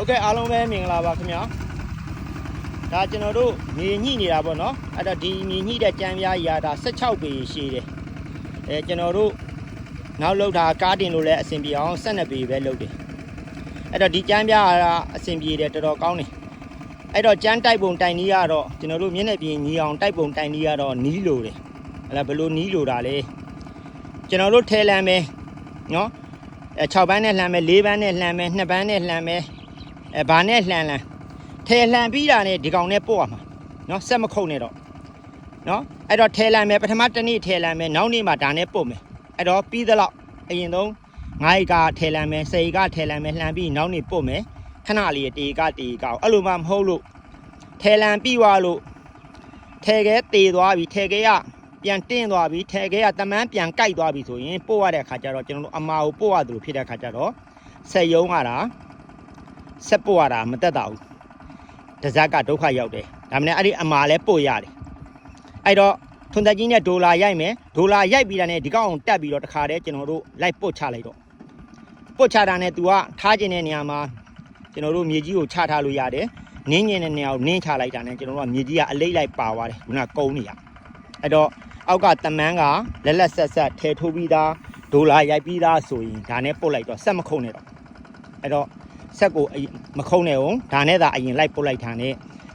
ဟုတ်ကဲ့အားလုံးပဲမင်္ဂလာပါခင်ဗျာဒါကျွန်တော်တို့မြေညှိနေတာပေါ့နော်အဲ့တော့ဒီမြေညှိတဲ့ကြမ်းပြားရာဒါ16ပေရှိတယ်အဲကျွန်တော်တို့နောက်လောက်တာကားတင်လို့လည်းအဆင်ပြေအောင်12ပေပဲလုပ်တယ်အဲ့တော့ဒီကြမ်းပြားကအဆင်ပြေတယ်တော်တော်ကောင်းတယ်အဲ့တော့ကြမ်းတိုက်ပုံတိုင်နီးကတော့ကျွန်တော်တို့မျက်နှာပြင်ညီအောင်တိုက်ပုံတိုင်နီးကတော့နီးလို့တယ်အဲ့ဒါဘယ်လိုနီးလို့တာလဲကျွန်တော်တို့ထဲလမ်းပဲနော်အဲ6ဘန်းနဲ့လှမ်းမယ်4ဘန်းနဲ့လှမ်းမယ်2ဘန်းနဲ့လှမ်းမယ် အဲဘာနဲ့လှန်လှန်ထယ်လှန်ပြီးတာနဲ့ဒီကောင်နဲ့ပို့ရမှာနော်ဆက်မခုတ်နဲ့တော့နော်အဲ့တော့ထယ်လှန်မယ်ပထမတစ်နေ့ထယ်လှန်မယ်နောက်နေ့မှဒါနဲ့ပို့မယ်အဲ့တော့ပြီးသလောက်အရင်ဆုံး9ဧကထယ်လှန်မယ်10ဧကထယ်လှန်မယ်လှန်ပြီးနောက်နေ့ပို့မယ်ခဏလေးတေကတေကအောင်အဲ့လိုမှမဟုတ်လို့ထယ်လှန်ပြီးွားလို့ထဲခဲတေသွားပြီထဲခဲရပြန်တင့်သွားပြီထဲခဲရတမန်းပြန်ကြိုက်သွားပြီဆိုရင်ပို့ရတဲ့ခါကျတော့ကျွန်တော်တို့အမာကိုပို့ရတယ်လို့ဖြစ်တဲ့ခါကျတော့ဆက်ယုံရတာ ဆက်ပို့ရတာမတက်တာဘူးတစက်ကဒုက္ခရောက်တယ်ဒါမှမဟုတ်အဲ့ဒီအမာလဲပို့ရတယ်အဲ့တော့ထွန်သက်ကြီးနဲ့ဒေါ်လာရိုက်မယ်ဒေါ်လာရိုက်ပြီးတာနဲ့ဒီကောင်အောင်တက်ပြီးတော့တခါတည်းကျွန်တော်တို့လိုက်ပို့ချလိုက်တော့ပို့ချတာနဲ့ तू ကထားခြင်းတဲ့နေရာမှာကျွန်တော်တို့မြေကြီးကိုချထားလို့ရတယ်နင်းညင်တဲ့နေရာကိုနင်းချလိုက်တာနဲ့ကျွန်တော်တို့ကမြေကြီးကအလိမ့်လိုက်ပါသွားတယ်ခုနကကုန်းနေရအဲ့တော့အောက်ကတမန်းကလက်လက်ဆက်ဆက်ထဲထိုးပြီးသားဒေါ်လာရိုက်ပြီးသားဆိုရင်ဒါနဲ့ပို့လိုက်တော့ဆက်မခုံနဲ့တော့အဲ့တော့ ဆက်ကိုအရင်မခုံနေအောင်ဒါနဲ့သာအရင်လိုက်ပုတ်လိုက်တာနဲ့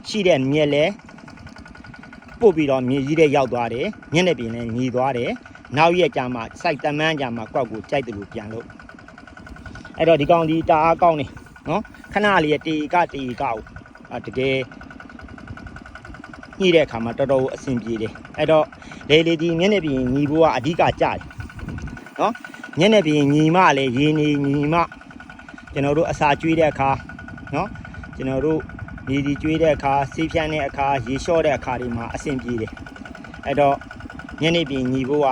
ရှိတဲ့မြက်လဲပုတ်ပြီးတော့မြေကြီးတဲ့ရောက်သွားတယ်ညနေပြင်လည်းညီသွားတယ်နောက်ရက်ကြာမှစိုက်တမန်းကြာမှကွက်ကိုကြိုက်တယ်လို့ပြန်လို့အဲ့တော့ဒီကောင်ဒီတအားကောင်းနေနော်ခဏလေးတေကတေကောက်အာတကယ်ညှိတဲ့အခါမှာတော်တော်အဆင်ပြေတယ်အဲ့တော့လေလေဒီညနေပြင်ညီဖို့ကအဓိကကြတယ်နော်ညနေပြင်ညီမလည်းရေနေညီမ ကျွန်တော်တို့အစာကျွေးတဲ့အခါနော်ကျွန်တော်တို့နေဒီကျွေးတဲ့အခါဆေးဖြန်းတဲ့အခါရေလျှော့တဲ့အခါတွေမှာအဆင်ပြေတယ်အဲ့တော့ညနေပြင်ညီဖို့က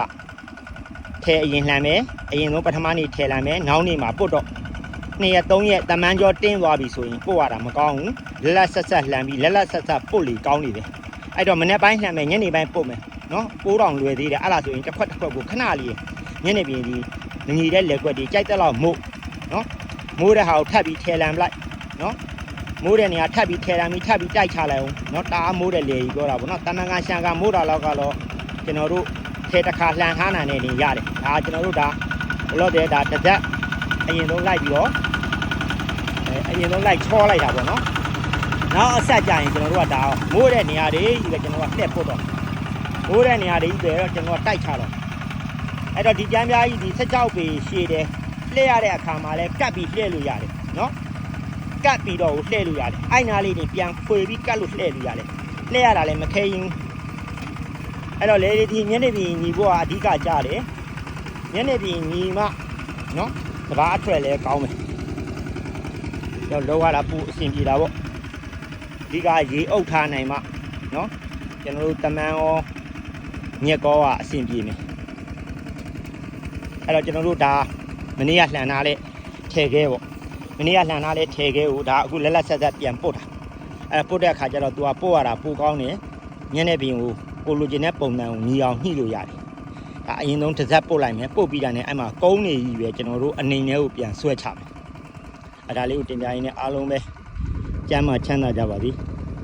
ထဲအရင်လှမ်းမယ်အရင်ဆုံးပထမနေ့ထဲလှမ်းမယ်နောက်နေ့မှာပုတ်တော့နှစ်ရက်သုံးရက်တမန်းကျော်တင်းသွားပြီဆိုရင်ပုတ်ရတာမကောင်းဘူးလက်လက်ဆက်ဆက်လှမ်းပြီးလက်လက်ဆက်ဆက်ပုတ်လေကောင်းနေတယ်အဲ့တော့မနေ့ပိုင်းလှမ်းမယ်ညနေပိုင်းပုတ်မယ်နော်ပိုးတောင်လွယ်သေးတယ်အဲ့လားဆိုရင်တစ်ခွက်တစ်ခွက်ကိုခဏလေးညနေပြင်ဒီငညီတဲ့လက်ွက်တွေကြိုက်တဲ့လောက်မို့နော် မိုးတဲ့ဟာကိုထပ်ပြီးထဲလန်ပလိုက်နော်မိုးတဲ့နေရာထပ်ပြီးထဲလန်ပြီးထပ်ပြီးတိုက်ချလိုက်အောင်နော်တအားမိုးတဲ့လေကြီးပြောတာဗောနော်တမန်ကရှန်ကမိုးတာလောက်ကတော့ကျွန်တော်တို့ထဲတစ်ခါလှန်ထားနိုင်နေနေရတယ်ဒါကျွန်တော်တို့ဒါဘလို့တဲ့ဒါတစ်သက်အရင်ဆုံးလိုက်ပြီးတော့အဲအရင်ဆုံးလိုက်ချောလိုက်တာဗောနော်နောက်အဆက်ကြရင်ကျွန်တော်တို့ကဒါမိုးတဲ့နေရာတွေကြီးပဲကျွန်တော်ကလှည့်ဖို့တော့မိုးတဲ့နေရာတွေကြီးပဲတော့ကျွန်တော်ကတိုက်ချတော့အဲ့တော့ဒီကြမ်းပြားကြီးဒီ16ပေရှည်တယ် လှည့်ရတဲ့အခါမှာလည်းကတ်ပြီးလှည့်လို့ရတယ်နော်ကတ်ပြီးတော့လှည့်လို့ရတယ်အိုင်နာလေးတွေပြန်ဖွေပြီးကတ်လို့လှည့်လို့ရတယ်လှည့်ရတာလည်းမခဲရင်အဲ့တော့လေဒီညနေပြင်ညီဖို့ကအဓိကကြတယ်ညနေပြင်ညီမှနော်တဘာအထွက်လည်းကောင်းမယ်တော့လောရတာပူအဆင်ပြေတာပေါ့အဓိကရေအုပ်ထားနိုင်မှနော်ကျွန်တော်တို့တမန်ရောညက်ကောကအဆင်ပြေမယ်အဲ့တော့ကျွန်တော်တို့ဒါ မနေ့ကလှန်ထားတဲ့ထဲခဲပေါ့မနေ့ကလှန်ထားတဲ့ထဲခဲကိုဒါအခုလက်လက်ဆက်ဆက်ပြန်ပုတ်တာအဲပုတ်တဲ့အခါကျတော့ तू ကပုတ်ရတာပိုကောင်းတယ်ညနေပြင်ကိုကိုလိုချင်တဲ့ပုံစံကိုညီအောင်ညှိလို့ရတယ်ဒါအရင်ဆုံးတစ်စက်ပုတ်လိုက်မယ်ပုတ်ပြီးတာနဲ့အဲ့မှာကုန်းနေကြီးပဲကျွန်တော်တို့အနေနဲ့ကိုပြန်ဆွဲချမယ်အဲဒါလေးကိုတင်ပြရင်းနဲ့အားလုံးပဲကျမ်းမှချမ်းသာကြပါသည်